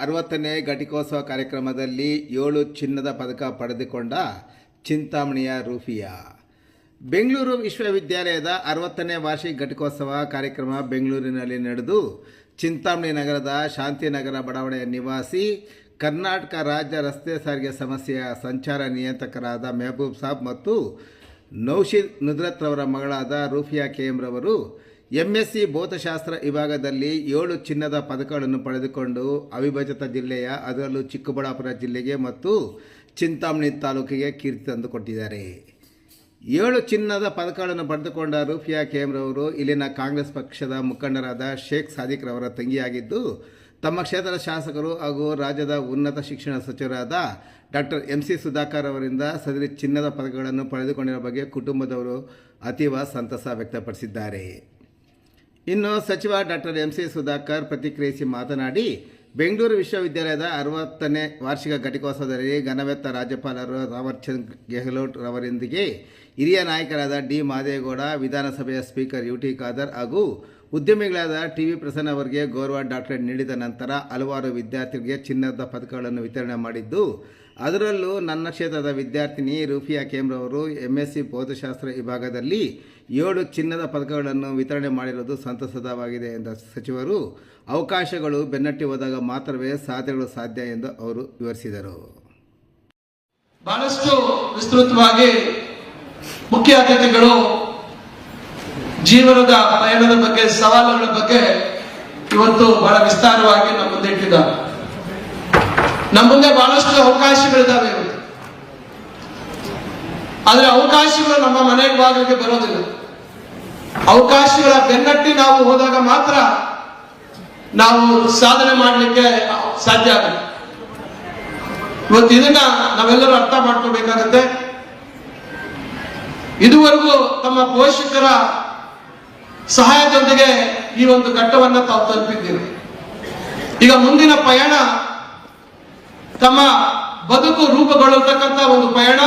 ಅರವತ್ತನೇ ಘಟಿಕೋತ್ಸವ ಕಾರ್ಯಕ್ರಮದಲ್ಲಿ ಏಳು ಚಿನ್ನದ ಪದಕ ಪಡೆದುಕೊಂಡ ಚಿಂತಾಮಣಿಯ ರೂಫಿಯಾ. ಬೆಂಗಳೂರು ವಿಶ್ವವಿದ್ಯಾಲಯದ ಅರವತ್ತನೇ ವಾರ್ಷಿಕ ಘಟಿಕೋತ್ಸವ ಕಾರ್ಯಕ್ರಮ ಬೆಂಗಳೂರಿನಲ್ಲಿ ನಡೆದು ಚಿಂತಾಮಣಿ ನಗರದ ಶಾಂತಿನಗರ ಬಡಾವಣೆಯ ನಿವಾಸಿ, ಕರ್ನಾಟಕ ರಾಜ್ಯ ರಸ್ತೆ ಸಾರಿಗೆ ಸಮಸ್ಯೆಯ ಸಂಚಾರ ನಿಯಂತ್ರಕರಾದ ಮೆಹಬೂಬ್ ಸಾಬ್ ಮತ್ತು ನೌಶಿದ್ ನುದ್ರತ್ ರವರ ಮಗಳಾದ ರೂಫಿಯಾ ಕೆಎಂ ರವರು ಎಂಎಸ್ಸಿ ಭೌತಶಾಸ್ತ್ರ ವಿಭಾಗದಲ್ಲಿ ಏಳು ಚಿನ್ನದ ಪದಕಗಳನ್ನು ಪಡೆದುಕೊಂಡು ಅವಿಭಜಿತ ಜಿಲ್ಲೆಯ, ಅದರಲ್ಲೂ ಚಿಕ್ಕಬಳ್ಳಾಪುರ ಜಿಲ್ಲೆಗೆ ಮತ್ತು ಚಿಂತಾಮಣಿ ತಾಲೂಕಿಗೆ ಕೀರ್ತಿ ತಂದುಕೊಟ್ಟಿದ್ದಾರೆ ಏಳು ಚಿನ್ನದ ಪದಕಗಳನ್ನು ಪಡೆದುಕೊಂಡ ರೂಫಿಯಾ ಕೇಮ್ರವರು ಇಲ್ಲಿನ ಕಾಂಗ್ರೆಸ್ ಪಕ್ಷದ ಮುಖಂಡರಾದ ಶೇಖ್ ಸಾದಿಕ್ ರವರ ತಂಗಿಯಾಗಿದ್ದು, ತಮ್ಮ ಕ್ಷೇತ್ರದ ಶಾಸಕರು ಹಾಗೂ ರಾಜ್ಯದ ಉನ್ನತ ಶಿಕ್ಷಣ ಸಚಿವರಾದ ಡಾಕ್ಟರ್ ಎಂ ಸಿ ಸುಧಾಕರ್ ಅವರಿಂದ ಸದರಿ ಚಿನ್ನದ ಪದಕಗಳನ್ನು ಪಡೆದುಕೊಂಡಿರುವ ಬಗ್ಗೆ ಕುಟುಂಬದವರು ಅತೀವ ಸಂತಸ ವ್ಯಕ್ತಪಡಿಸಿದ್ದಾರೆ. ಇನ್ನು ಸಚಿವ ಡಾಕ್ಟರ್ ಎಂ ಸಿ ಸುಧಾಕರ್ ಪ್ರತಿಕ್ರಿಯಿಸಿ ಮಾತನಾಡಿ, ಬೆಂಗಳೂರು ವಿಶ್ವವಿದ್ಯಾಲಯದ ಅರವತ್ತನೇ ವಾರ್ಷಿಕ ಘಟಿಕೋತ್ಸವದಲ್ಲಿ ಘನವೆತ್ತ ರಾಜ್ಯಪಾಲರು ರಾವರ್ಚಂದ್ ಗೆಹ್ಲೋಟ್ ರವರೊಂದಿಗೆ ಹಿರಿಯ ನಾಯಕರಾದ ಡಿ ಮಾದೇಗೌಡ, ವಿಧಾನಸಭೆಯ ಸ್ಪೀಕರ್ ಯು ಟಿ ಖಾದರ್ ಹಾಗೂ ಉದ್ಯಮಿಗಳಾದ ಟಿ ವಿ ಪ್ರಸನ್ನ ಅವರಿಗೆ ಗೌರವ ಡಾಕ್ಟರೇಟ್ ನೀಡಿದ ನಂತರ ಹಲವಾರು ವಿದ್ಯಾರ್ಥಿಗಳಿಗೆ ಚಿನ್ನದ ಪದಕಗಳನ್ನು ವಿತರಣೆ ಮಾಡಿದ್ದು ಅದರಲ್ಲೂ ನನ್ನ ಕ್ಷೇತ್ರದ ವಿದ್ಯಾರ್ಥಿನಿ ರೂಫಿಯಾ ಕೇಮ್ರವರು ಎಂ ಎಸ್ ಸಿ ಭೌತಶಾಸ್ತ್ರ ವಿಭಾಗದಲ್ಲಿ ಏಳು ಚಿನ್ನದ ಪದಕಗಳನ್ನು ವಿತರಣೆ ಮಾಡಿರುವುದು ಸಂತಸದವಾಗಿದೆ ಎಂದ ಸಚಿವರು. ಅವಕಾಶಗಳು ಬೆನ್ನಟ್ಟಿ ಹೋದಾಗ ಮಾತ್ರವೇ ಸಾಧನೆಗಳು ಸಾಧ್ಯ ಎಂದು ಅವರು ವಿವರಿಸಿದರು. ಬಹಳಷ್ಟು ವಿಸ್ತೃತವಾಗಿ ಮುಖ್ಯ ಅತಿಥಿಗಳು ಜೀವನದ ಪಯಣದ ಬಗ್ಗೆ, ಸವಾಲುಗಳ ಬಗ್ಗೆ ಇವತ್ತು ಬಹಳ ವಿಸ್ತಾರವಾಗಿ ನಮ್ಮ ಮುಂದೆ ಇಟ್ಟಿದ್ದಾರೆ ನಮ್ಮ ಮುಂದೆ ಬಹಳಷ್ಟು ಅವಕಾಶಗಳಿದ್ದಾವೆ ಆದರೆ ಅವಕಾಶಗಳು ನಮ್ಮ ಮನೆ ಬಾಗಿಲಿಗೆ ಬರೋದಿಲ್ಲ. ಅವಕಾಶಗಳ ಬೆನ್ನಟ್ಟಿ ನಾವು ಹೋದಾಗ ಮಾತ್ರ ನಾವು ಸಾಧನೆ ಮಾಡಲಿಕ್ಕೆ ಸಾಧ್ಯ ಆಗುತ್ತೆ ಇವತ್ತು ಇದನ್ನ ನಾವೆಲ್ಲರೂ ಅರ್ಥ ಮಾಡ್ಕೋಬೇಕಾಗತ್ತೆ. ಇದುವರೆಗೂ ತಮ್ಮ ಪೋಷಕರ ಸಹಾಯದೊಂದಿಗೆ ಈ ಒಂದು ಘಟ್ಟವನ್ನ ತಾವು ತಲುಪಿದ್ದೀವಿ. ಈಗ ಮುಂದಿನ ಪಯಣ ತಮ್ಮ ಬದುಕು ರೂಪುಗೊಳ್ಳತಕ್ಕಂಥ ಒಂದು ಪಯಣ,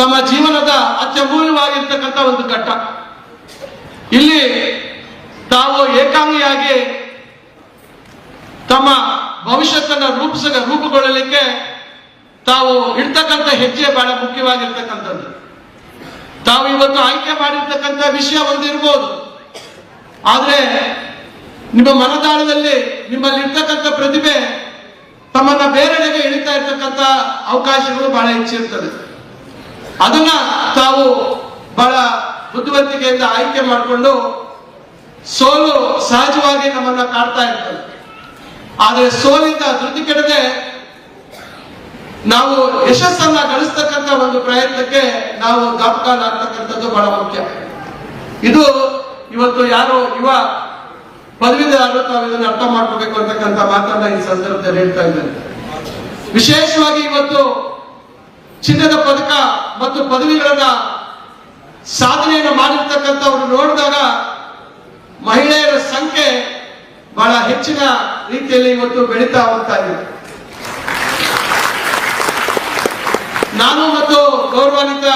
ತಮ್ಮ ಜೀವನದ ಅತ್ಯಮೂಲ್ಯವಾಗಿರ್ತಕ್ಕಂಥ ಒಂದು ಘಟ್ಟ. ಇಲ್ಲಿ ತಾವು ಏಕಾಂಗಿಯಾಗಿ ತಮ್ಮ ಭವಿಷ್ಯತನ್ನ ರೂಪಿಸ ರೂಪುಗೊಳ್ಳಲಿಕ್ಕೆ ತಾವು ಇಡ್ತಕ್ಕಂಥ ಹೆಜ್ಜೆ ಬಹಳ ಮುಖ್ಯವಾಗಿರ್ತಕ್ಕಂಥದ್ದು. ತಾವು ಇವತ್ತು ಆಯ್ಕೆ ಮಾಡಿರ್ತಕ್ಕಂಥ ವಿಷಯ ಒಂದಿರ್ಬೋದು ಆದ್ರೆ ನಿಮ್ಮ ಮನದಾಳದಲ್ಲಿ ನಿಮ್ಮಲ್ಲಿರ್ತಕ್ಕಂಥ ಪ್ರತಿಭೆ ತಮ್ಮನ್ನ ಬೇರೆಡೆಗೆ ಇಳಿತಾ ಇರ್ತಕ್ಕಂತ ಅವಕಾಶಗಳು ಬಹಳ ಹೆಚ್ಚಿರ್ತದೆ. ಅದನ್ನ ತಾವು ಬಹಳ ಬುದ್ಧಿವಂತಿಕೆಯಿಂದ ಆಯ್ಕೆ ಮಾಡಿಕೊಂಡು ಸೋಲು ಸಹಜವಾಗಿ ನಮ್ಮನ್ನ ಕಾಡ್ತಾ ಇರ್ತದೆ. ಆದರೆ ಸೋಲಿಂದ ಧೃತಿ ಕೆಡದೆ ನಾವು ಯಶಸ್ಸನ್ನ ಗಳಿಸ್ತಕ್ಕಂಥ ಒಂದು ಪ್ರಯತ್ನಕ್ಕೆ ನಾವು ಜ್ಞಾಪಕಾಲಾಗ್ತಕ್ಕಂಥದ್ದು ಬಹಳ ಮುಖ್ಯ. ಇದು ಇವತ್ತು ಯಾರು ಯುವ ಪದವೀಧರರು ತಾವು ಇದನ್ನು ಅರ್ಥ ಮಾಡ್ಕೋಬೇಕು ಅಂತಕ್ಕಂಥ ಮಾತನ್ನ ಈ ಸಂದರ್ಭದಲ್ಲಿ ಹೇಳ್ತಾ ಇದ್ದಾರೆ ವಿಶೇಷವಾಗಿ ಇವತ್ತು ಚಿನ್ನದ ಪದಕ ಮತ್ತು ಪದವಿಗಳನ್ನ ಸಾಧನೆಯನ್ನು ಮಾಡಿರ್ತಕ್ಕಂಥವ್ರು ನೋಡಿದಾಗ ಮಹಿಳೆಯರ ಸಂಖ್ಯೆ ಬಹಳ ಹೆಚ್ಚಿನ ರೀತಿಯಲ್ಲಿ ಇವತ್ತು ಬೆಳೀತಾ ಹೋಗ್ತಾ ಇದೆ. ನಾನು ಮತ್ತು ಗೌರವಾನ್ವಿತ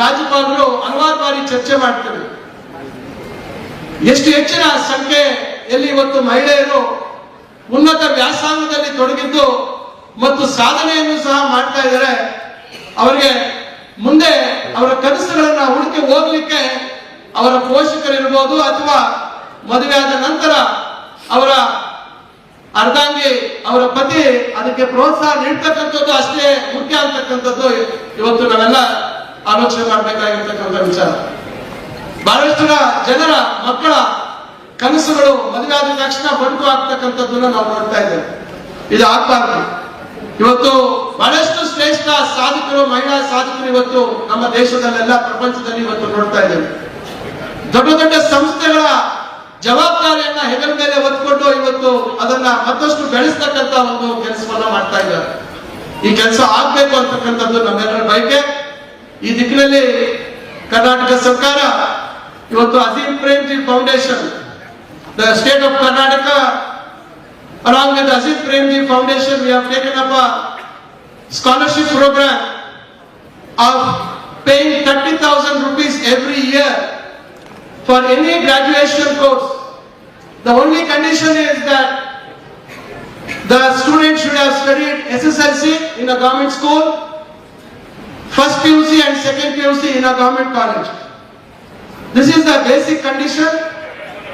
ರಾಜ್ಯಪಾಲರು ಹಲವಾರು ಬಾರಿ ಚರ್ಚೆ ಮಾಡ್ತೇವೆ. ಎಷ್ಟು ಹೆಚ್ಚಿನ ಸಂಖ್ಯೆಯಲ್ಲಿ ಇವತ್ತು ಮಹಿಳೆಯರು ಉನ್ನತ ವ್ಯಾಸಂಗದಲ್ಲಿ ತೊಡಗಿದ್ದು ಮತ್ತು ಸಾಧನೆಯನ್ನು ಸಹ ಮಾಡ್ತಾ ಇದ್ದಾರೆ, ಅವರಿಗೆ ಮುಂದೆ ಅವರ ಕನಸುಗಳನ್ನ ಹುಡುಕಿ ಹೋಗ್ಲಿಕ್ಕೆ ಅವರ ಪೋಷಕರಿರ್ಬೋದು ಅಥವಾ ಮದುವೆಯಾದ ನಂತರ ಅವರ ಅರ್ಧಾಂಗಿ ಅವರ ಪತಿ ಅದಕ್ಕೆ ಪ್ರೋತ್ಸಾಹ ನೀಡ್ತಕ್ಕಂಥದ್ದು ಅಷ್ಟೇ ಮುಖ್ಯ ಅಂತಕ್ಕಂಥದ್ದು ಇವತ್ತು ನಾವೆಲ್ಲ ಆಲೋಚನೆ ಮಾಡಬೇಕಾಗಿರ್ತಕ್ಕಂಥ ವಿಚಾರ. ಬಹಳಷ್ಟು ಜನರ ಮಕ್ಕಳ ಕನಸುಗಳು ಮದುವೆ ತಕ್ಷಣ ಬಂಟು ಆಗ್ತಕ್ಕಂಥದ್ದನ್ನ ನಾವು ನೋಡ್ತಾ ಇದ್ದೇವೆ. ಇದು ಆಗ್ಬಾರ್ದು. ಇವತ್ತು ಬಹಳಷ್ಟು ಶ್ರೇಷ್ಠ ಸಾಧಕರು, ಮಹಿಳಾ ಸಾಧಕರು ಇವತ್ತು ನಮ್ಮ ದೇಶದಲ್ಲೆಲ್ಲ, ಪ್ರಪಂಚದಲ್ಲಿ ಇವತ್ತು ನೋಡ್ತಾ ಇದ್ದೇವೆ. ದೊಡ್ಡ ದೊಡ್ಡ ಸಂಸ್ಥೆಗಳ ಜವಾಬ್ದಾರಿಯನ್ನ ಹೆಗಲ ಮೇಲೆ ಒತ್ಕೊಂಡು ಇವತ್ತು ಅದನ್ನ ಮತ್ತಷ್ಟು ಬೆಳೆಸ್ತಕ್ಕಂತ ಒಂದು ಕೆಲಸವನ್ನ ಮಾಡ್ತಾ ಇದ್ದಾರೆ. ಈ ಕೆಲಸ ಆಗ್ಬೇಕು ಅಂತಕ್ಕಂಥದ್ದು ನಮ್ಮೆಲ್ಲರ ಬಯಕೆ. ಈ ದಿಕ್ಕಿನಲ್ಲಿ ಕರ್ನಾಟಕ ಸರ್ಕಾರ ಇವತ್ತು Azim Premji foundation the state of Karnataka along with Aziz Premji Foundation, we have taken up a scholarship program of paying 30,000 rupees every year for any graduation course. The only condition is that The student should have studied SSLC in a government school, first PUC and second PUC in a government college. This is the basic condition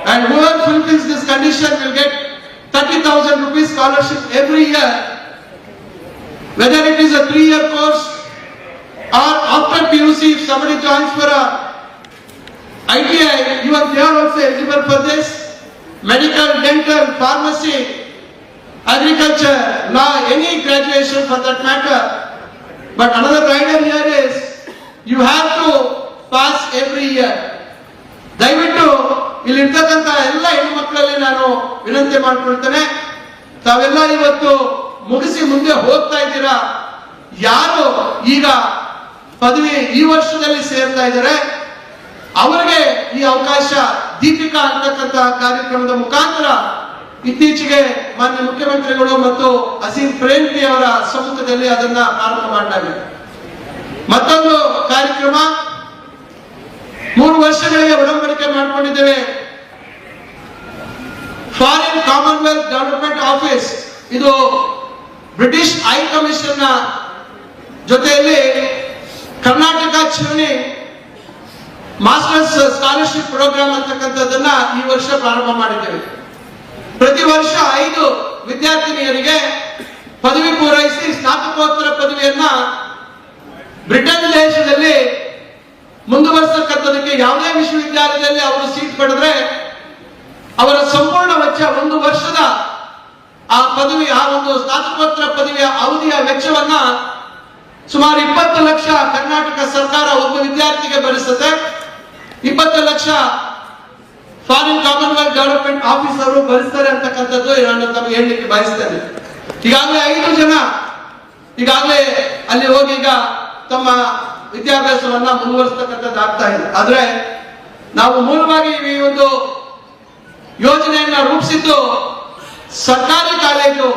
and whoever fulfills this condition will get 30,000 rupees scholarship every year. Whether it is a three-year course or after PUC, if somebody joins for a ITI, you are, they are also eligible for this. Medical, dental, pharmacy, agriculture, law, any graduation for that matter. But another rider here is, you have to pass every year. ದಯವಿಟ್ಟು ಇಲ್ಲಿರ್ತಕ್ಕಂಥ ಎಲ್ಲ ಹೆಣ್ಮಕ್ಳಲ್ಲಿ ನಾನು ವಿನಂತಿ ಮಾಡ್ಕೊಳ್ತೇನೆ. ತಾವೆಲ್ಲ ಇವತ್ತು ಮುಗಿಸಿ ಮುಂದೆ ಹೋಗ್ತಾ ಇದ್ದೀರಾ? ಯಾರು ಈಗ ಪದವಿ ಈ ವರ್ಷದಲ್ಲಿ ಸೇರ್ತಾ ಇದ್ದಾರೆ? ಅವರಿಗೆ ಈ ಅವಕಾಶ ದೀಪಿಕಾ ಅಂತಕ್ಕಂಥ ಕಾರ್ಯಕ್ರಮದ ಮುಖಾಂತರ ಇತ್ತೀಚೆಗೆ ಮಾನ್ಯ ಮುಖ್ಯಮಂತ್ರಿಗಳು ಮತ್ತು ಅಸೀಂ ಪ್ರೇಮ್ಜಿ ಅವರ ಸಮ್ಮುಖದಲ್ಲಿ ಅದನ್ನ ಪ್ರಾರಂಭ ಮಾಡಲಾಗಿದೆ ಮತ್ತೊಂದು ಕಾರ್ಯಕ್ರಮ. ಮೂರು ವರ್ಷಗಳಿಗೆ ಒಡಂಬಡಿಕೆ ಮಾಡಿಕೊಂಡಿದ್ದೇವೆ. ಫಾರಿನ್ ಕಾಮನ್ವೆಲ್ತ್ ಡೆವಲಪ್ಮೆಂಟ್ ಆಫೀಸ್ ಇದು ಬ್ರಿಟಿಷ್ ಹೈ ಕಮಿಷನ್ ಜೊತೆಯಲ್ಲಿ ಕರ್ನಾಟಕ ಚಿರಣಿ ಮಾಸ್ಟರ್ಸ್ ಸ್ಕಾಲರ್ಶಿಪ್ ಪ್ರೋಗ್ರಾಮ್ ಅಂತಕ್ಕಂಥದ್ದನ್ನ ಈ ವರ್ಷ ಪ್ರಾರಂಭ ಮಾಡಿದ್ದೇವೆ. ಪ್ರತಿ ವರ್ಷ ಐದು ವಿದ್ಯಾರ್ಥಿನಿಯರಿಗೆ ಪದವಿ ಪೂರೈಸಿ ಸ್ನಾತಕೋತ್ತರ ಪದವಿಯನ್ನ ಬ್ರಿಟನ್ ದೇಶದಲ್ಲಿ ಮುಂದುವರಿಸತಕ್ಕಂಥದಕ್ಕೆ ಯಾವುದೇ ವಿಶ್ವವಿದ್ಯಾಲಯದಲ್ಲಿ ಅವರು ಸೀಟ್ ಪಡೆದ್ರೆ ಅವರ ಸಂಪೂರ್ಣ ವೆಚ್ಚ ಒಂದು ವರ್ಷದ ಆ ಪದವಿ, ಆ ಒಂದು ಸ್ನಾತಕೋತ್ತರ ಪದವಿಯ ಅವಧಿಯ ವೆಚ್ಚವನ್ನ ಸುಮಾರು ಇಪ್ಪತ್ತು ಲಕ್ಷ ಕರ್ನಾಟಕ ಸರ್ಕಾರ ಒಬ್ಬ ವಿದ್ಯಾರ್ಥಿಗೆ ಭರಿಸುತ್ತೆ. ಇಪ್ಪತ್ತು lakh foreign commonwealth development office ಅವರು ಭರಿಸ್ತಾರೆ ಅಂತಕ್ಕಂಥದ್ದು ನಾನು ತಮಗೆ ಹೇಳಲಿಕ್ಕೆ ಬಯಸ್ತೇನೆ. ಈಗಾಗಲೇ ಐದು ಜನ ಈಗಾಗಲೇ ಅಲ್ಲಿ ಹೋಗಿ ಈಗ ತಮ್ಮ ವಿದ್ಯಾಭ್ಯಾಸವನ್ನ ಮುಂದುವರಿಸ್ತಕ್ಕಂಥದ್ದು ಆಗ್ತಾ ಇದೆ. ಆದ್ರೆ ನಾವು ಮೂಲವಾಗಿ ಈ ಒಂದು ಯೋಜನೆಯನ್ನ ರೂಪಿಸಿದ್ದು ಸರ್ಕಾರಿ ಕಾಲೇಜು,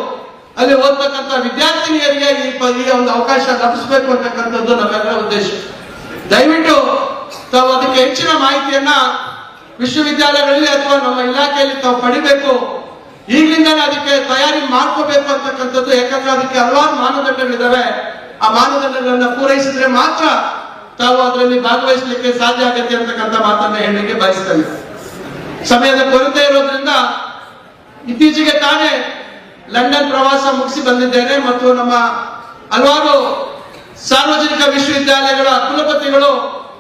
ಅಲ್ಲಿ ಓದ್ತಕ್ಕಂಥ ವಿದ್ಯಾರ್ಥಿನಿಯರಿಗೆ ಈ ಒಂದು ಅವಕಾಶ ಲಭಿಸಬೇಕು ಅಂತಕ್ಕಂಥದ್ದು ನಮ್ಮೆಲ್ಲರ ಉದ್ದೇಶ. ದಯವಿಟ್ಟು ತಾವು ಅದಕ್ಕೆ ಹೆಚ್ಚಿನ ಮಾಹಿತಿಯನ್ನ ವಿಶ್ವವಿದ್ಯಾಲಯಗಳಲ್ಲಿ ಅಥವಾ ನಮ್ಮ ಇಲಾಖೆಯಲ್ಲಿ ತಾವು ಪಡಿಬೇಕು. ಈಗಿಂದಲೇ ಅದಕ್ಕೆ ತಯಾರಿ ಮಾಡ್ಕೋಬೇಕು ಅಂತಕ್ಕಂಥದ್ದು ಯಾಕಂದ್ರೆ ಅದಕ್ಕೆ ಹಲವಾರು ಮಾನದಂಡಗಳಿದಾವೆ. ಆ ಮಾನದಂಡಗಳನ್ನ ಪೂರೈಸಿದ್ರೆ ಮಾತ್ರ ತಾವು ಅದರಲ್ಲಿ ಭಾಗವಹಿಸಲಿಕ್ಕೆ ಸಾಧ್ಯ ಆಗುತ್ತೆ ಅಂತಕ್ಕಂಥ ಮಾತನ್ನ ಹೇಳಲಿಕ್ಕೆ ಬಯಸ್ತೇನೆ. ಸಮಯದ ಕೊರತೆ ಇರೋದ್ರಿಂದ ಇತ್ತೀಚೆಗೆ ತಾನೇ ಲಂಡನ್ ಪ್ರವಾಸ ಮುಗಿಸಿ ಬಂದಿದ್ದೇನೆ ಮತ್ತು ನಮ್ಮ ಹಲವಾರು ಸಾರ್ವಜನಿಕ ವಿಶ್ವವಿದ್ಯಾಲಯಗಳ ಕುಲಪತಿಗಳು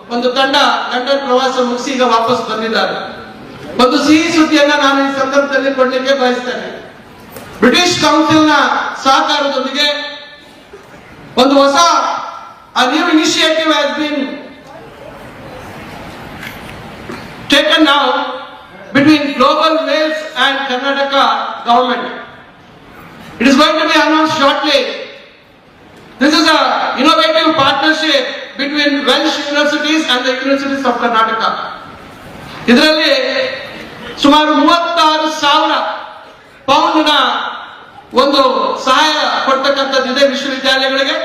ಒಂದು ತಂಡ ಲಂಡನ್ ಪ್ರವಾಸ ಮುಗಿಸಿ ಈಗ ವಾಪಸ್ ಬಂದಿದ್ದಾರೆ. ಒಂದು ಸಿಹಿ ಸುದ್ದಿಯನ್ನ ನಾನು ಈ ಸಂದರ್ಭದಲ್ಲಿ ಕೊಡ್ಲಿಕ್ಕೆ ಬಯಸ್ತೇನೆ. ಬ್ರಿಟಿಷ್ ಕೌನ್ಸಿಲ್ನ ಸಹಕಾರದೊಂದಿಗೆ ಒಂದು ಹೊಸ a new initiative has been taken now between Global Wales and Karnataka government. It is going to be announced shortly. This is a innovative partnership between Welsh universities and the universities of Karnataka. ಇದರಲ್ಲಿ ಸುಮಾರು ಮೂವತ್ತಾರು ಸಾವಿರ ಪೌಂಡ್ನ ಒಂದು ಸಹಾಯ ಕೊಡ್ತಕ್ಕಂಥದ್ದಿದೆ ವಿಶ್ವವಿದ್ಯಾಲಯಗಳಿಗೆ.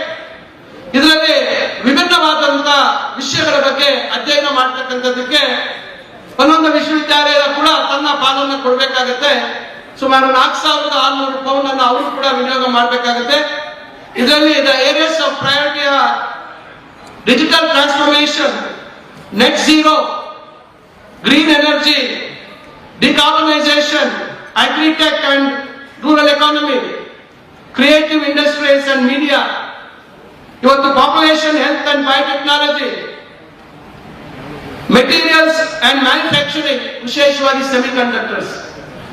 ಇದರಲ್ಲಿ ವಿಭಿನ್ನವಾದಂತಹ ವಿಷಯಗಳ ಬಗ್ಗೆ ಅಧ್ಯಯನ ಮಾಡ್ತಕ್ಕಂಥದ್ದಕ್ಕೆ ಒಂದೊಂದು ವಿಶ್ವವಿದ್ಯಾಲಯ ಕೂಡ ತನ್ನ ಪಾಲನ್ನು ಕೊಡಬೇಕಾಗತ್ತೆ. ಸುಮಾರು ನಾಲ್ಕು ಸಾವಿರದ ಆರ್ನೂರು ಪೌಂಡ್ ಅನ್ನು ಅವರು ಕೂಡ ವಿನಿಯೋಗ ಮಾಡಬೇಕಾಗುತ್ತೆ. ಇದರಲ್ಲಿ the areas of priority digital transformation net zero, green energy decarbonisation agritech and rural economy creative industries and media ಇವತ್ತು population health and biotechnology materials and manufacturing ವಿಶೇಷವಾಗಿ ಸೆಮಿಕಂಡಕ್ಟರ್ಸ್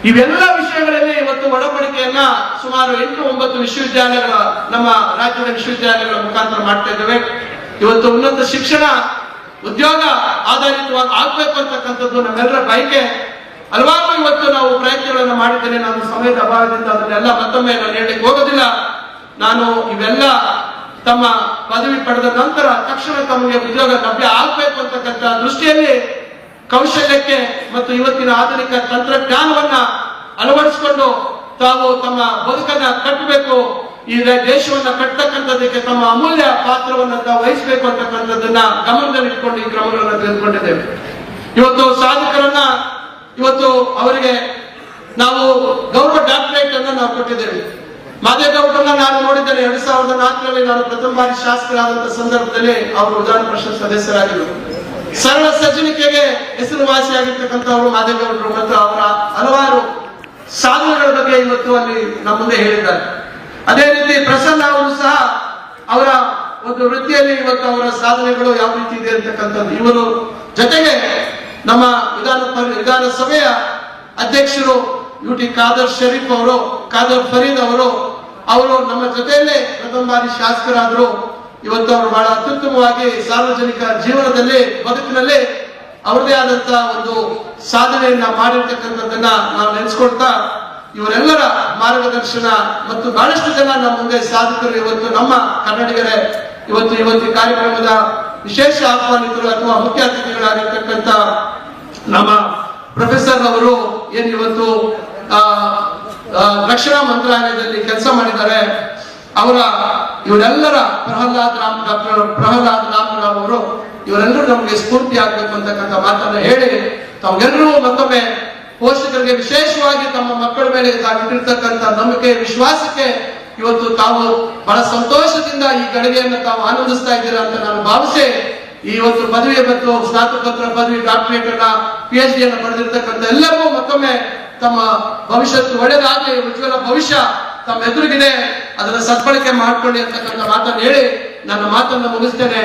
ಇವೆಲ್ಲ ವಿಷಯಗಳಲ್ಲಿ ಇವತ್ತು ಒಡಂಬಡಿಕೆಯನ್ನ ಸುಮಾರು ಎಂಟು ಒಂಬತ್ತು ವಿಶ್ವವಿದ್ಯಾಲಯಗಳ, ನಮ್ಮ ರಾಜ್ಯದ ವಿಶ್ವವಿದ್ಯಾಲಯಗಳ ಮುಖಾಂತರ ಮಾಡ್ತಾ ಇದ್ದೇವೆ. ಇವತ್ತು ಉನ್ನತ ಶಿಕ್ಷಣ, ಉದ್ಯೋಗ ಆಧಾರಿತವಾಗಿ ಆಗ್ಬೇಕು ಅಂತಕ್ಕಂಥದ್ದು ನಮ್ಮೆಲ್ಲರ ಬಯಕೆ. ಹಲವಾರು ಇವತ್ತು ನಾವು ಪ್ರಯತ್ನಗಳನ್ನು ಮಾಡಿದ್ದೇನೆ. ನಾನು ಸಮಯದ ಅಭಾವದಿಂದ ಅದನ್ನೆಲ್ಲ ಮತ್ತೊಮ್ಮೆ ನಾನು ಹೇಳಲಿಕ್ಕೆ ಹೋಗೋದಿಲ್ಲ. ನಾನು ಇವೆಲ್ಲ ತಮ್ಮ ಪದವಿ ಪಡೆದ ನಂತರ ತಕ್ಷಣ ತಮಗೆ ಉದ್ಯೋಗ ಲಭ್ಯ ಆಗಬೇಕು ಅಂತಕ್ಕಂಥ ದೃಷ್ಟಿಯಲ್ಲಿ ಕೌಶಲ್ಯಕ್ಕೆ ಮತ್ತು ಇವತ್ತಿನ ಆಧುನಿಕ ತಂತ್ರಜ್ಞಾನವನ್ನ ಅಳವಡಿಸಿಕೊಂಡು ತಾವು ತಮ್ಮ ಬದುಕನ್ನ ಕಟ್ಟಬೇಕು. ಈ ದೇಶವನ್ನ ಕಟ್ಟತಕ್ಕಂಥದಕ್ಕೆ ತಮ್ಮ ಅಮೂಲ್ಯ ಪಾತ್ರವನ್ನ ತಾವು ವಹಿಸಬೇಕು ಅಂತಕ್ಕಂಥದ್ದನ್ನ ಗಮನದಲ್ಲಿಟ್ಕೊಂಡು ಈ ಕ್ರಮಗಳನ್ನು ತೆಗೆದುಕೊಂಡಿದ್ದೇವೆ. ಇವತ್ತು ಸಾಧಕರನ್ನ ಇವತ್ತು ಅವರಿಗೆ ನಾವು ಗೌರವ ಡಾಕ್ಟರೇಟ್ ಅನ್ನು ನಾವು ಕೊಟ್ಟಿದ್ದೇವೆ. ಮಾದೇಗೌಡರನ್ನ ನಾನು ನೋಡಿದ್ದೇನೆ. ಎರಡ್ ಸಾವಿರದ ನಾಲ್ಕರಲ್ಲಿ ನಾನು ಪ್ರಥಮ ಬಾರಿ ಶಾಸಕರಾದಂತ ಸಂದರ್ಭದಲ್ಲಿ ಅವರು ವಿಧಾನ ಪರಿಷತ್ ಸದಸ್ಯರಾಗಿದ್ದರು. ಸರಳ ಸಜ್ಜನಿಕೆಗೆ ಹೆಸರುವಾಸಿಯಾಗಿರ್ತಕ್ಕಂಥವರು ಮಾದೇಗೌಡರು ಮತ್ತು ಅವರ ಹಲವಾರು ಸಾಧನೆಗಳ ಬಗ್ಗೆ ಇವತ್ತು ಅಲ್ಲಿ ನಮ್ಮ ಮುಂದೆ ಹೇಳಿದ್ದಾರೆ. ಅದೇ ರೀತಿ ಪ್ರಸನ್ನ ಅವರು ಸಹ ಅವರ ಒಂದು ವೃತ್ತಿಯಲ್ಲಿ ಇವತ್ತು ಅವರ ಸಾಧನೆಗಳು ಯಾವ ರೀತಿ ಇದೆ ಅಂತಕ್ಕಂಥದ್ದು. ಇವರು ಜೊತೆಗೆ ನಮ್ಮ ವಿಧಾನ ವಿಧಾನಸಭೆಯ ಅಧ್ಯಕ್ಷರು ಯು ಟಿ ಖಾದರ್ ಶರೀಫ್ ಅವರು, ಖಾದರ್ ಫರೀದ್ ಅವರು ಅವರು ನಮ್ಮ ಜೊತೆಯಲ್ಲೇ ಪ್ರಥಮ ಬಾರಿ ಶಾಸಕರಾದರು. ಇವತ್ತು ಅವರು ಬಹಳ ಅತ್ಯುತ್ತಮವಾಗಿ ಸಾರ್ವಜನಿಕ ಜೀವನದಲ್ಲಿ, ಬದುಕಿನಲ್ಲಿ ಅವರದೇ ಆದಂತ ಒಂದು ಸಾಧನೆಯನ್ನ ಮಾಡಿರ್ತಕ್ಕಂಥದ್ದನ್ನ ನಾವು ನೆನೆಸ್ಕೊಳ್ತಾ ಇವರೆಲ್ಲರ ಮಾರ್ಗದರ್ಶನ ಮತ್ತು ಬಹಳಷ್ಟು ಜನ ನಮ್ಮ ಮುಂದೆ ಸಾಧಕರು ಇವತ್ತು ನಮ್ಮ ಕನ್ನಡಿಗರೇ. ಇವತ್ತು ಇವತ್ತು ಕಾರ್ಯಕ್ರಮದ ವಿಶೇಷ ಆಹ್ವಾನಿತರು ಅಥವಾ ಮುಖ್ಯ ಅತಿಥಿಗಳಾಗಿರ್ತಕ್ಕಂಥ ನಮ್ಮ ಪ್ರೊಫೆಸರ್ ಅವರು ಏನ್ ಇವತ್ತು ರಕ್ಷಣಾ ಮಂತ್ರಾಲಯದಲ್ಲಿ ಕೆಲಸ ಮಾಡಿದ್ದಾರೆ, ಅವರ, ಇವರೆಲ್ಲರ ಪ್ರಹ್ಲಾದ್ ರಾಮ್ ಡಾಕ್ಟರ್, ಪ್ರಹ್ಲಾದ್ ರಾಮರಾವ್ ಅವರು, ಇವರೆಲ್ಲರೂ ನಮಗೆ ಸ್ಫೂರ್ತಿ ಆಗ್ಬೇಕು ಅಂತಕ್ಕಂಥ ಮಾತನ್ನ ಹೇಳಿ, ತಾವೆಲ್ಲರೂ ಮತ್ತೊಮ್ಮೆ ಪೋಷಕರಿಗೆ ವಿಶೇಷವಾಗಿ ತಮ್ಮ ಮಕ್ಕಳ ಮೇಲೆ ತಾವಿಟ್ಟಿರ್ತಕ್ಕಂಥ ನಂಬಿಕೆ, ವಿಶ್ವಾಸಕ್ಕೆ ಇವತ್ತು ತಾವು ಬಹಳ ಸಂತೋಷದಿಂದ ಈ ಗಳಿಗೆಯನ್ನು ತಾವು ಆನಂದಿಸ್ತಾ ಇದ್ದೀರಾ ಅಂತ ನಾನು ಭಾವಿಸಿ ಈ ಇವತ್ತು ಪದವಿ ಮತ್ತು ಸ್ನಾತಕೋತ್ತರ ಪದವಿ ಡಾಕ್ಟರೇಟ್ ಅನ್ನ ಪಿ ಎಚ್ ಡಿ ಅನ್ನು ಪಡೆದಿರ್ತಕ್ಕಂಥ ಎಲ್ಲರಿಗೂ ಮತ್ತೊಮ್ಮೆ ತಮ್ಮ ಭವಿಷ್ಯತ್ತು ಒಳ್ಳೆಯದಾಗಿ ಉಜ್ವಲ ಭವಿಷ್ಯ ತಮ್ಮ ಎದುರಿಗಿದೆ. ಅದನ್ನು ಸದ್ಬಳಕೆ ಮಾಡಿಕೊಳ್ಳಿ ಅಂತಕ್ಕಂಥ ಮಾತನ್ನು ಹೇಳಿ ನನ್ನ ಮಾತನ್ನು ಮುಗಿಸ್ತೇನೆ.